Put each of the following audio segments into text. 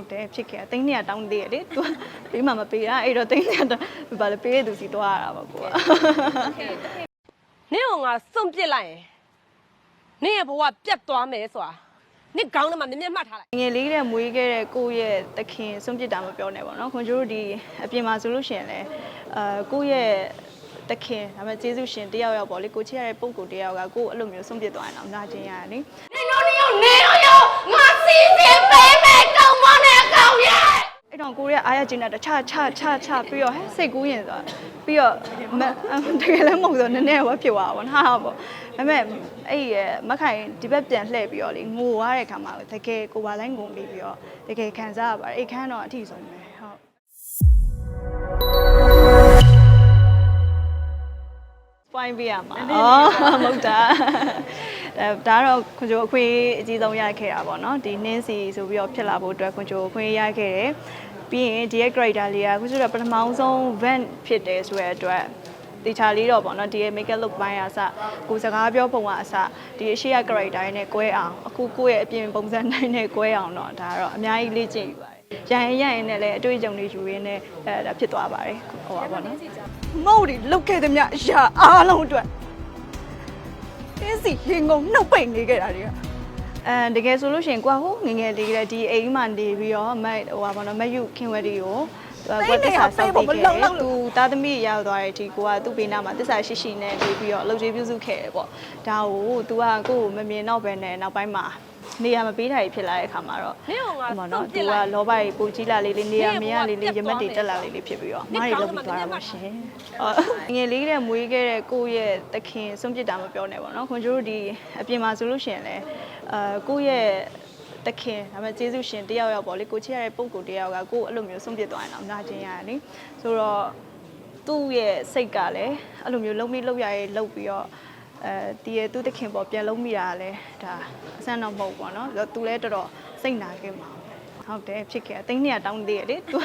ဟုတ်တယ်ဖြစ်ခဲ့တိန်းနေရတောင်းသေးရလေ तू ပေးမှမပေးတာအဲ့တော့တိန်းနေရဘာလဲပေးရသူစီသွားရတာပေါ့ကိုကနင့်အောင်ငါစွန့်ပစ်လိုက်ရင်နင့်ရဲ့ဘဝပြတ်သွားမယ်ဆိုတာနင့်ခေါင်းထဲမှာမြင်မြင်မှတ်ထားလိုက်ငယ်လေးတဲ့မွေးခဲ့တဲ့ကိုယ့်ရဲ့သခင်စွန့်ပစ်တာမပြောနဲ့ပေါ့နော်ခွန်ကျိုးတို့ဒီအပြင်မှာဆိုလို့ရှိရင်လည်းအာကိုယ့်ရဲ့တခင်ဒါပေမဲ့ကျေးဇူးရှင်တယောက်ယောက်ပေါ့လေကိုချစ်ရတဲ့ပုံကိုတယောက်ကကိုအဲ့လိုမျိုးဆုံးပြစ်သွားရင်တော့နာကျင်ရတယ် အဲ့တော့ကိုရဲ့အားရကျင်တာတခြားခြားခြားခြားပြီးတော့ဟဲ့စိတ်ကူးရင်ဆိုတာပြီးတော့မတကယ်လည်းမဟုတ်ဆိုနည်းနည်းတော့ဖြစ်သွားပါဘောဟာပေါ့ဒါပေမဲ့အဲ့ရမခိုင်ဒီဘက်ပြန်လှည့်ပြီးတော့လေငိုရတဲ့ခါမှာတကယ်ကိုပါလိုင်းငုံပြီးပြီးတော့တကယ်ခံစားရပါတယ်အဲ့ခန်းတော့အထီဆုံးပဲဟုတ်ပွိုင်းပြရမှာအော်မဟုတ်တာအဲဒါကတော့ခွန်ချိုအခွင့်အကြီးဆုံးရခဲ့တာပေါ့နော်ဒီနင်းစီဆိုပြီးတော့ဖြစ်လာဖို့အတွက်ခွန်ချိုအခွင့်ရခဲ့တယ် ပြီးရင်ဒီရဲ့ character လေးကခွန်ချိုကပထမဆုံး vent ဖြစ်တယ်ဆိုတဲ့အတွက်တေချာလေးတော့ပေါ့နော်ဒီရဲ့ make up look ပိုင်းအစကိုစကားပြောပုံကအစဒီအရှိရ character တွေနဲ့꿰အောင်အခုကိုယ့်ရဲ့အပြင်ပုံစံတိုင်းနဲ့꿰အောင်တော့ဒါကတော့အများကြီးလေ့ကျင့်ယူပါတယ်ရရင်ရရင်နဲ့လည်းအတွေ့အကြုံတွေယူရင်းနဲ့အဲဒါဖြစ်သွားပါတယ်ဟိုပါပေါ့နော်မဟုတ်ဒီလုတ်ခဲ့သည်မြအရာအားလုံးအတွက်တင်းစီရင်ကုန်နှုတ်ပိတ်နေခဲ့တာတွေက အဲတကယ်ဆိုလို့ရှိရင်ကိုကဟိုငယ်ငယ်လေးကလေးဒီအိမ်မှာနေပြီးတော့မက်ဟိုပါဘောနော်မက်ယူခင်ဝဲဒီကိုကွက်တစ္ဆာစောက်ပြီးခဲ့တယ်သူသားသမီးရောက်သွားတဲ့အထိကိုကသူ့ဘေးနားမှာတစ္ဆာရှိရှိနဲ့နေပြီးတော့အလုပ်ကြီးပြုစုခဲ့တယ်ပေါ့ဒါကို तू ကကိုယ့်ကိုမမြင်တော့ဘဲနဲ့နောက်ပိုင်းမှာနေရာမပေးတာကြီးဖြစ်လာတဲ့အခါမှာတော့နင့်ကငါဟိုမှာစွနော်န့်ပသူစ်ကလိုက်လောဘကြီးပူကြီးလာလေးလေးနေရာမရလေးလေးရမက်တွေတက်လာလေးလေးဖြစ်ပြီးတော့မားတွေလောက်ပြီးသွားတာပါရှင်ငယ်လေးတဲ့မွေးခဲ့တဲ့ကိုယ့်ရဲ့တခင်စွန့်ပစ်တာမပြောနဲ့ပေါ့နော်ခွန်ကျိုးတို့ဒီအပြင်မှာဆိုလို့ရှိရင်လည်း အဲကိုယ့်ရဲ့တခင်ဒါပေမဲ့ကျေးဇူးရှင်တယောက်ယောက်ပေါ့လေကိုချစ်ရတဲ့ပုံကိုတယောက်ကကိုအဲ့လိုမျိုးဆုံးပြသွားရင်တော့နာကျင်ရတယ်ဆိုတော့သူ့ရဲ့စိတ်ကလည်းအဲ့လိုမျိုးလုံးမိလောက်ရရဲလောက်ပြီးတော့အဲတည်ရသူ့တခင်ပေါ့ပြန်လုံးမိတာလည်းဒါအဆန်းတော့မဟုတ်ပေါ့နော်ဆိုတော့သူလည်းတော်တော်စိတ်နာခဲ့မှာဟုတ်တယ်ဖြစ်ခဲ့အသိနေရတောင်းသေးရလေသူ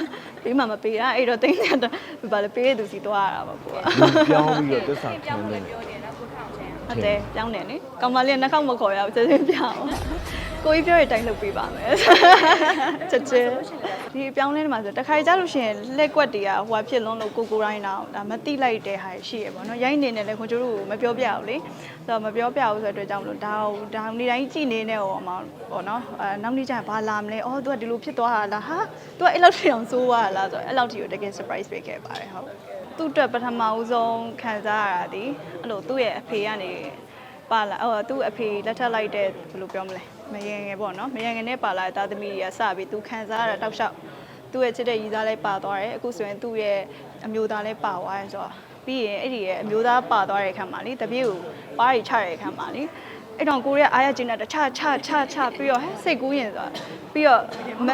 ပေးမှမပေးတာအဲ့တော့သိနေရဘာလဲပေးရသူစီသွားရတာပေါ့ကွာပြောင်းပြီးတော့သစ္စာခံတယ် ဟုတ်တယ်ပြောင်းတယ်နိကောင်မလေးကနှာခေါက်မခေါ်ရဘူးချက်ချင်းပြောင်းကိုကြီးပြောရတဲ့အတိုင်းလုပ်ပေးပါမယ်ချက်ချင်းဒီအပြောင်းလဲနေမှာဆိုတခါကြလို့ရှိရင်လက်ကွက်တွေကဟိုဖြစ်လွန်းလို့ကိုကိုတိုင်းတော့ဒါမတိလိုက်တဲ့ဟာရှိရပေါ့နော်ရိုင်းနေတယ်လေခွန်ကျိုးတို့မပြောပြဘူးလေဆိုတော့မပြောပြဘူးဆိုတဲ့အတွက်ကြောင့်မလို့ဒါဟိုဒါနေ့တိုင်းကြည်နေနေဟောမှာပေါ့နော်အဲနောက်နေ့ကျရင်ဘာလာမလဲအော် तू ကဒီလိုဖြစ်သွားတာလားဟာ तू ကအဲ့လောက်ထိအောင်ဆိုးသွားတာလားဆိုတော့အဲ့လောက်ထိကိုတကယ် surprise ပေးခဲ့ပါတယ်ဟုတ် သူ့အတွက်ပထမဦးဆုံးခံစားရတာဒီအဲ့လိုသူ့ရဲ့အဖေကနေပါလာဟိုသူ့အဖေလက်ထပ်လိုက်တဲ့ဘယ်လိုပြောမလဲမယင်ငယ်ပေါ့နော်မယင်ငယ်နဲ့ပါလာတဲ့သားသမီးတွေကစပြီးသူခံစားရတာတောက်လျှောက်သူ့ရဲ့ချစ်တဲ့ရီသားလည်းပါသွားတယ်အခုဆိုရင်သူ့ရဲ့အမျိုးသားလည်းပါသွားတယ်ဆိုတော့ပြီးရင်အဲ့ဒီရဲ့အမျိုးသားပါသွားတဲ့အခါမှာလေတပြေကိုပါးရီချတဲ့အခါမှာလေ အဲ့တော့ကိုရဲ့အားရကျင်တာတခြားခြားခြားခြားပြီးတော့ဟဲ့စိတ်ကူးရင်ဆိုတာပြီးတော့မ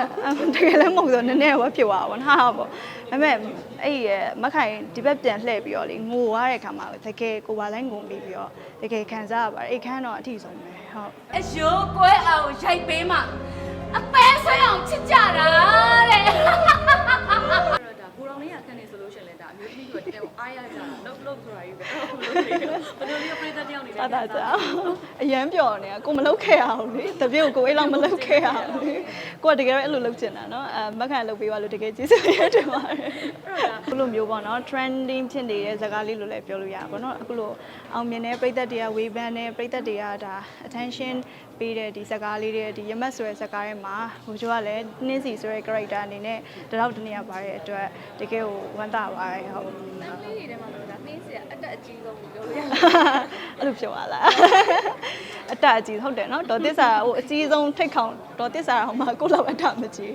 တကယ်လည်းမဟုတ်ဆိုနည်းနည်းတော့ဖြစ်သွားပါဘောဟာပေါ့ဒါပေမဲ့အဲ့ဒီရဲ့မခိုင်ဒီဘက်ပြန်လှည့်ပြီးတော့လေငိုရတဲ့အခါမှာတကယ်ကိုပါလိုင်းငုံပြီးပြီးတော့တကယ်ခံစားရပါတယ်အဲ့ခန်းတော့အထီဆုံးပဲဟုတ်အယိုးကွဲအောင်ရိုက်ပေးမှအပဲဆွဲအောင်ချစ်ကြတာတဲ့တော့ဒါဘူရောင်လေးရခန်းနေဆိုလို့ရှရင်လဲဒါအမျိုးသမီးတို့တကယ်ကိုအားရကြတာလှုပ်လှုပ်ဆိုတာကြီးပဲဘယ်လို ရပြည်သက်တယောက်နေလဲတာကြာအရန်ပျော်နေတာကိုမလုတ်ခဲ့အောင်လေတပြည့်ကိုကိုအဲ့လောက်မလုတ်ခဲ့အောင်လေကိုကတကယ်တော့အဲ့လိုလုတ်ချင်တာနော်အမခန့်လုတ်ပေးပါလို့တကယ်ကျေးဇူးရတယ်ပါတယ်အခုလိုမျိုးပေါ့နော် trending ဖြစ်နေတဲ့ဇာတ်ကားလေးလို့လည်းပြောလို့ရပါဘောနော်အခုလိုအောင်မြင်တဲ့ပြည်သက်တရားဝေဖန်တဲ့ပြည်သက်တရားဒါ attention ပေးတဲ့ဒီဇာတ်ကားလေးတွေဒီရမတ်ဆိုတဲ့ဇာတ်ကားထဲမှာဟိုကျော်ကလည်းနှင်းစီဆိုတဲ့ character အနေနဲ့တလောက်တနေရပါတဲ့အတွက်တကယ်ကိုဝမ်းသာပါတယ်ဟုတ်။နောက်လေးတွေထဲမှာလို့ဒါနှင်းစီကအတက်အကြီးဆုံးလို့ပြောလို့ရတယ်အဲ့လိုဖြစ်သွားလားအတအကြီးဟုတ်တယ်နော်ဒေါ်သစ္စာဟိုအကြီးဆုံးထိတ်ခေါင်ဒေါ်သစ္စာဟိုမှာကိုယ့်လောက်အတမကြီး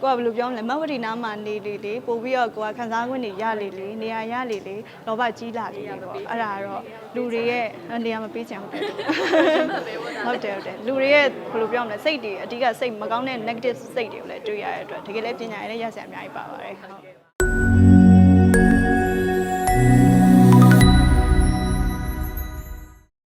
ကိုကဘယ်လိုပြောမလဲမဝတီနားမှာနေလေလေပို့ပြီးတော့ကိုကခန်းစားခွင့်တွေရလေလေနေရာရလေလေလောဘကြီးလာလေလေပေါ့အဲ့ဒါကတော့လူတွေရဲ့နေရာမပေးချင်ဟုတ်တယ်ဟုတ်တယ်ဟုတ်တယ်လူတွေရဲ့ဘယ်လိုပြောမလဲစိတ်တွေအဓိကစိတ်မကောင်းတဲ့ negative စိတ်တွေကိုလည်းတွေ့ရတဲ့အတွက်တကယ်လည်းပညာရည်နဲ့ရစရာအများကြီးပါပါတယ်ဟုတ်